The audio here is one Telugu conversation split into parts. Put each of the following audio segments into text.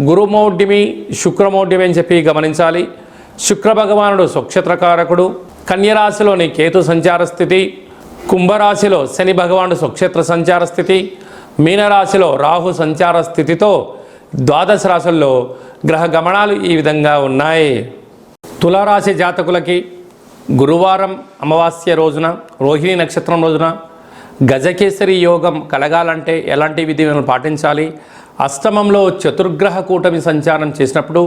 గురుమౌఢ్యమి శుక్రమౌఢ్యమి అని చెప్పి గమనించాలి. శుక్ర భగవానుడు స్వక్షేత్రకారకుడు. కన్యరాశిలోని కేతు సంచార స్థితి. కుంభరాశిలో శని భగవానుడు స్వక్షేత్ర సంచార స్థితి. మీనరాశిలో రాహు సంచార స్థితితో ద్వాదశ రాశుల్లో గ్రహ గమనాలు ఈ విధంగా ఉన్నాయి. తులారాశి జాతకులకి గురువారం అమావాస్య రోజున రోహిణి నక్షత్రం రోజున గజకేసరి యోగం కలగాలంటే ఎలాంటి విధులను పాటించాలి? అష్టమంలో చతుర్గ్రహ కూటమి సంచారం చేసినప్పుడు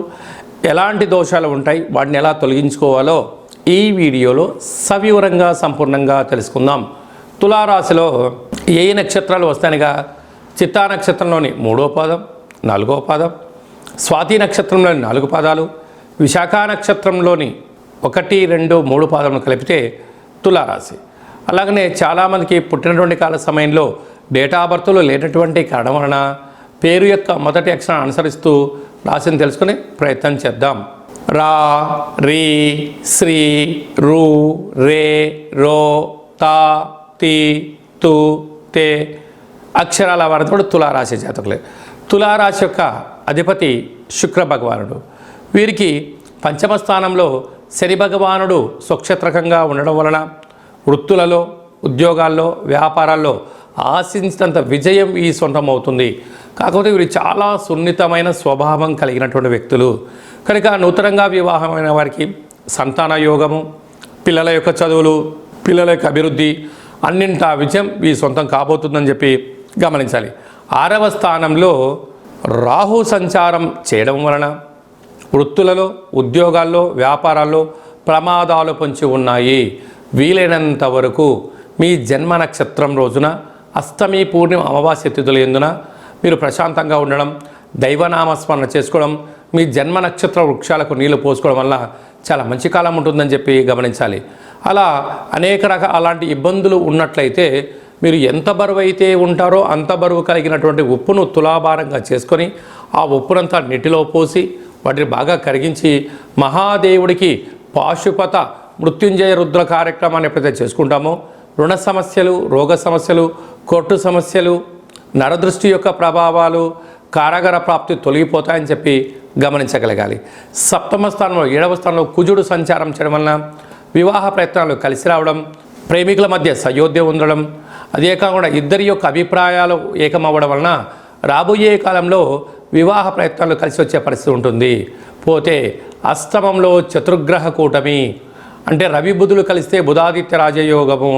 ఎలాంటి దోషాలు ఉంటాయి? వాటిని ఎలా తొలగించుకోవాలో ఈ వీడియోలో సవివరంగా సంపూర్ణంగా తెలుసుకుందాం. తులారాశిలో ఏ నక్షత్రాలు వస్తాయనగా? చిత్తా నక్షత్రంలోని మూడో పాదం నాలుగో పాదం స్వాతి నక్షత్రంలోని నాలుగు పాదాలు విశాఖ నక్షత్రంలోని ఒకటి రెండు మూడు పాదములు కలిపితే తులారాశి. అలాగనే చాలామందికి పుట్టినటువంటి కాల సమయంలో డేటా ఆఫ్ బర్త్లో లేనటువంటి కారణం వలన పేరు యొక్క మొదటి అక్షరాన్ని అనుసరిస్తూ రాశిని తెలుసుకునే ప్రయత్నం చేద్దాం. రా రీ శ్రీ రు రే రో తా తి తు తే అక్షరాల వారితో తులారాశి జాతకులే. తులారాశి యొక్క అధిపతి శుక్ర భగవానుడు. వీరికి పంచమ స్థానంలో శని భగవానుడు స్వక్షత్రకంగా ఉండడం వలన వృత్తులలో ఉద్యోగాల్లో వ్యాపారాల్లో ఆశించినంత విజయం ఈ సొంతం అవుతుంది. కాకపోతే వీరు చాలా సున్నితమైన స్వభావం కలిగినటువంటి వ్యక్తులు. కనుక నూతనంగా వివాహమైన వారికి సంతాన యోగము పిల్లల యొక్క చదువులు పిల్లల యొక్క అభివృద్ధి అన్నింటా విజయం ఈ సొంతం కాబోతుందని చెప్పి గమనించాలి. ఆరవ స్థానంలో రాహు సంచారం చేయడం వలన వృత్తులలో ఉద్యోగాల్లో వ్యాపారాల్లో ప్రమాదాలు పొంచి ఉన్నాయి. వీలైనంత వరకు మీ జన్మ నక్షత్రం రోజున అష్టమి పూర్ణిమ అమావాస్య తిథుల ఎందున మీరు ప్రశాంతంగా ఉండడం దైవనామస్మరణ చేసుకోవడం మీ జన్మ నక్షత్ర వృక్షాలకు నీళ్ళు పోసుకోవడం వల్ల చాలా మంచి కాలం ఉంటుందని చెప్పి గమనించాలి. అలా అనేక రకాల అలాంటి ఇబ్బందులు ఉన్నట్లయితే మీరు ఎంత బరువు అయితే ఉంటారో అంత బరువు కలిగినటువంటి ఉప్పును తులాభారంగా చేసుకొని ఆ ఉప్పునంతా నీటిలో పోసి వాటిని బాగా కరిగించి మహాదేవుడికి పాశుపత మృత్యుంజయ రుద్ర కార్యక్రమాన్ని ఎప్పుడైతే చేసుకుంటామో రుణ సమస్యలు రోగ సమస్యలు కోర్టు సమస్యలు నరదృష్టి యొక్క ప్రభావాలు కారాగార ప్రాప్తి తొలగిపోతాయని చెప్పి గమనించగలగాలి. సప్తమ స్థానంలో ఏడవ స్థానంలో కుజుడు సంచారం చేయడం వలన వివాహ ప్రయత్నాలు కలిసి రావడం ప్రేమికుల మధ్య సయోధ్య ఉండడం అదే కాకుండా ఇద్దరి యొక్క అభిప్రాయాలు ఏకమవ్వడం వలన రాబోయే కాలంలో వివాహ ప్రయత్నాలు కలిసి వచ్చే పరిస్థితి ఉంటుంది. పోతే అష్టమంలో చతుర్గ్రహ కూటమి అంటే రవి బుధులు కలిస్తే బుధాదిత్య రాజయోగము.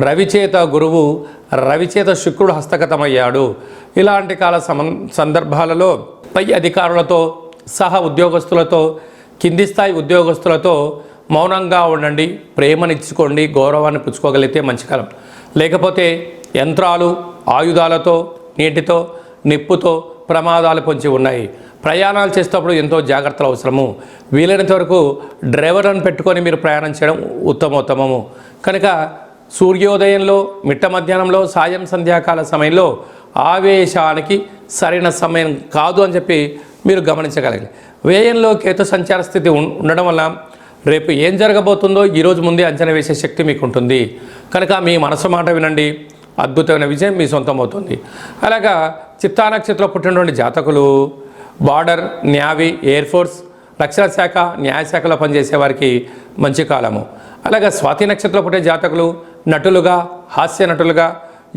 రవిచేత గురువు రవిచేత శుక్రుడు హస్తగతమయ్యాడు. ఇలాంటి కాల సమ సందర్భాలలో పై అధికారులతో సహ ఉద్యోగస్తులతో కింది స్థాయి ఉద్యోగస్తులతో మౌనంగా ఉండండి ప్రేమనిచ్చుకోండి గౌరవాన్ని పుచ్చుకోగలిగితే మంచి కాలం. లేకపోతే యంత్రాలు ఆయుధాలతో నీటితో నిప్పుతో ప్రమాదాలు పొంచి ఉన్నాయి. ప్రయాణాలు చేసేటప్పుడు ఎంతో జాగ్రత్తలు అవసరము. వీలైనంత వరకు డ్రైవర్లను పెట్టుకొని మీరు ప్రయాణం చేయడం ఉత్తమోత్తమము. కనుక సూర్యోదయంలో మిట్ట మధ్యాహ్నంలో సాయం సంధ్యాకాల సమయంలో ఆవేశానికి సరైన సమయం కాదు అని చెప్పి మీరు గమనించగలగాలి. వ్యయంలో కేతు సంచార స్థితి ఉండడం వల్ల రేపు ఏం జరగబోతుందో ఈరోజు ముందే అంచనా వేసే శక్తి మీకు ఉంటుంది కనుక మీ మనసు మాట వినండి. అద్భుతమైన విజయం మీ సొంతం అవుతుంది అలాగా చిత్తా నక్షత్రంలో పుట్టినటువంటి జాతకులు బార్డర్ న్యావీ ఎయిర్ ఫోర్స్ రక్షణ శాఖ న్యాయశాఖలో పనిచేసే వారికి మంచి కాలము. అలాగే స్వాతి నక్షత్రంలో పుట్టే జాతకులు నటులుగా హాస్య నటులుగా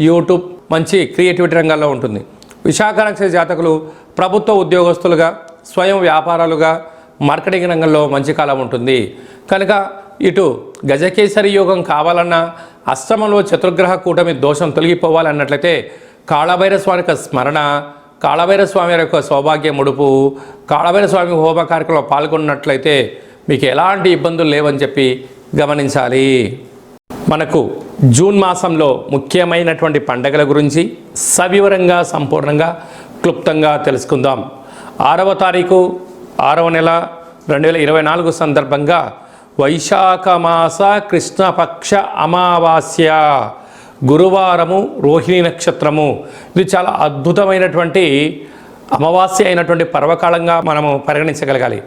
యూట్యూబ్ మంచి క్రియేటివిటీ రంగాల్లో ఉంటుంది. విశాఖ జాతకులు ప్రభుత్వ ఉద్యోగస్తులుగా స్వయం వ్యాపారాలుగా మార్కెటింగ్ రంగంలో మంచి కాలం ఉంటుంది. కనుక ఇటు గజకేసరి యోగం కావాలన్నా అష్టమంలో చతుర్గ్రహ కూటమి దోషం తొలగిపోవాలన్నట్లయితే కాళభైర స్వామి యొక్క స్మరణ కాళభైర స్వామి యొక్క సౌభాగ్య ముడుపు కాళభైర స్వామి హోమ కార్యక్రమంలో పాల్గొన్నట్లయితే మీకు ఎలాంటి ఇబ్బందులు లేవని చెప్పి గమనించాలి. మనకు జూన్ మాసంలో ముఖ్యమైనటువంటి పండగల గురించి సవివరంగా సంపూర్ణంగా క్లుప్తంగా తెలుసుకుందాం. ఆరవ తారీఖు ఆరవ నెల రెండు వేల ఇరవై నాలుగు సందర్భంగా వైశాఖ మాస కృష్ణపక్ష అమావాస్య గురువారము రోహిణి నక్షత్రము. ఇది చాలా అద్భుతమైనటువంటి అమావాస్య అయినటువంటి పర్వకాలంగా మనము పరిగణించగలగాలి.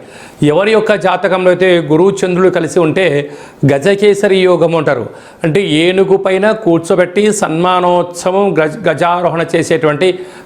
ఎవరి యొక్క జాతకంలో అయితే గురువు చంద్రుడు కలిసి ఉంటే గజకేసరి యోగం అంటారు. అంటే ఏనుగు పైన కూర్చోబెట్టి సన్మానోత్సవం గజ గజారోహణ చేసేటువంటి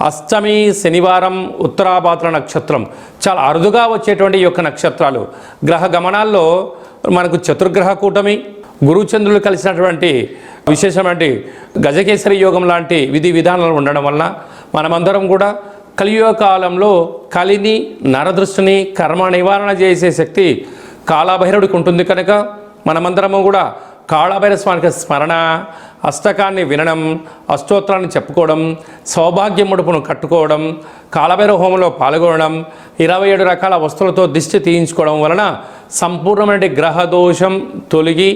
అష్టమి శనివారం ఉత్తరాభాద్ర నక్షత్రం. చాలా అరుదుగా వచ్చేటువంటి ఈ యొక్క నక్షత్రాలు. గ్రహ గమనాల్లో మనకు చతుర్గ్రహ కూటమి గురుచంద్రులు కలిసినటువంటి విశేషమైన గజకేసరి యోగం లాంటి విధి విధానాలు ఉండడం వలన మనమందరం కూడా కలియుగ కాలంలో కలిని నరదృష్టిని కర్మ నివారణ చేసే శక్తి కాళభైరవుడికి ఉంటుంది కనుక మనమందరము కూడా కాళభైర స్వామికి స్మరణ అష్టకాన్ని వినడం అష్టోత్తరాన్ని చెప్పుకోవడం సౌభాగ్య ముడుపును కట్టుకోవడం కాలభైర హోమంలో పాల్గొనడం ఇరవై ఏడు రకాల వస్తువులతో దిష్టి తీయించుకోవడం వలన సంపూర్ణమైన గ్రహ దోషం తొలగి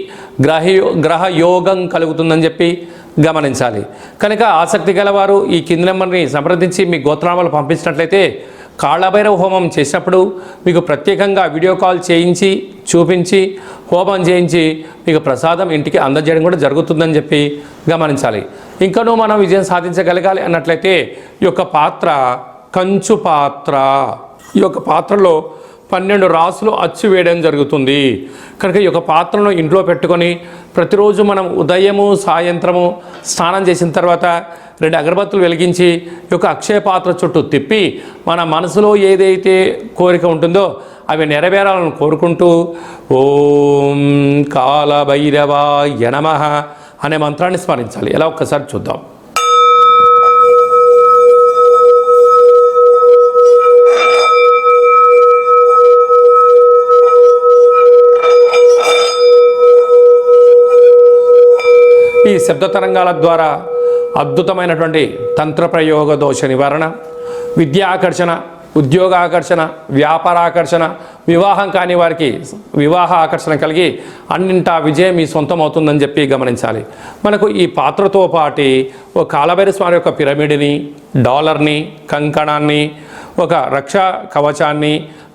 గ్రహ గ్రహ యోగం కలుగుతుందని చెప్పి గమనించాలి. కనుక ఆసక్తి గలవారు ఈ కింది నెంబర్ని సంప్రదించి మీ గోత్రనామాలు పంపించినట్లయితే కాళ్ళభైరవ హోమం చేసినప్పుడు మీకు ప్రత్యేకంగా వీడియో కాల్ చేయించి చూపించి హోమం చేయించి మీకు ప్రసాదం ఇంటికి అందజేయడం కూడా జరుగుతుందని చెప్పి గమనించాలి. ఇంకనూ మనం విజయం సాధించగలగాలి అన్నట్లయితే ఈ యొక్క పాత్ర కంచు పాత్ర. ఈ యొక్క పాత్రలో పన్నెండు రాసులు అచ్చు వేయడం జరుగుతుంది. కనుక ఈ యొక్క పాత్రను ఇంట్లో పెట్టుకొని ప్రతిరోజు మనం ఉదయము సాయంత్రము స్నానం చేసిన తర్వాత రెండు అగరబత్తులు వెలిగించి యొక్క అక్షయ పాత్ర చుట్టూ తిప్పి మన మనసులో ఏదైతే కోరిక ఉంటుందో అవి నెరవేరాలని కోరుకుంటూ ఓం కాలభైరవాయ నమ అనే మంత్రాన్ని స్మరించాలి. ఎలా ఒక్కసారి చూద్దాం. ఈ శబ్ద తరంగాల ద్వారా అద్భుతమైనటువంటి తంత్ర ప్రయోగ దోష నివారణ విద్యా ఆకర్షణ ఉద్యోగ ఆకర్షణ వ్యాపార ఆకర్షణ వివాహం కాని వారికి వివాహ ఆకర్షణ కలిగి అన్నింటా విజయం మీ సొంతం అవుతుందని చెప్పి గమనించాలి. మనకు ఈ పాత్రతో పాటి ఒక కాలభైర స్వామి యొక్క పిరమిడ్ని డాలర్ని కంకణాన్ని ఒక రక్షా కవచాన్ని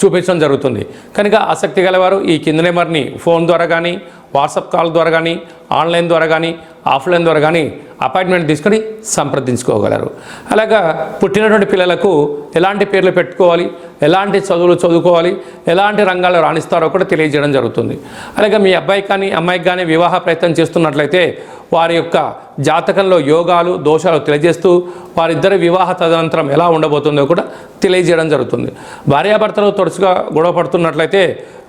చూపించడం జరుగుతుంది. కనుక ఆసక్తి గలవారు ఈ కింద నెంబర్ని ఫోన్ ద్వారా కానీ వాట్సాప్ కాల్ ద్వారా కానీ ఆన్లైన్ ద్వారా కానీ ఆఫ్లైన్ ద్వారా కానీ అపాయింట్మెంట్ తీసుకొని సంప్రదించుకోగలరు. అలాగా పుట్టినటువంటి పిల్లలకు ఎలాంటి పేర్లు పెట్టుకోవాలి? ఎలాంటి చదువులు చదువుకోవాలి ఎలాంటి రంగాల్లో రాణిస్తారో కూడా తెలియజేయడం జరుగుతుంది. అలాగే మీ అబ్బాయి కానీ అమ్మాయికి కానీ వివాహ ప్రయత్నం చేస్తున్నట్లయితే వారి యొక్క జాతకంలో యోగాలు దోషాలు తెలియజేస్తూ వారిద్దరి వివాహ తదనంతరం ఎలా ఉండబోతుందో కూడా తెలియజేయడం జరుగుతుంది. భార్యాభర్తలు తరచుగా గొడవ పడుతున్నట్లయితే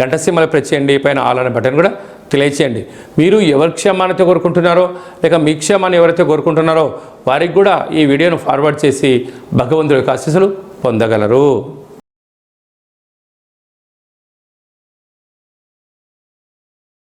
అన్నట్టయితే గంట ప్రెస్ చేయండి పైన ఆలన బటన్ కూడా తెలియచేయండి. మీరు ఎవరి క్షేమానైతే కోరుకుంటున్నారో లేక మీ క్షేమాన్ని ఎవరైతే కోరుకుంటున్నారో వారికి కూడా ఈ వీడియోను ఫార్వర్డ్ చేసి భగవంతుడి యొక్క ఆశీస్సులు పొందగలరు.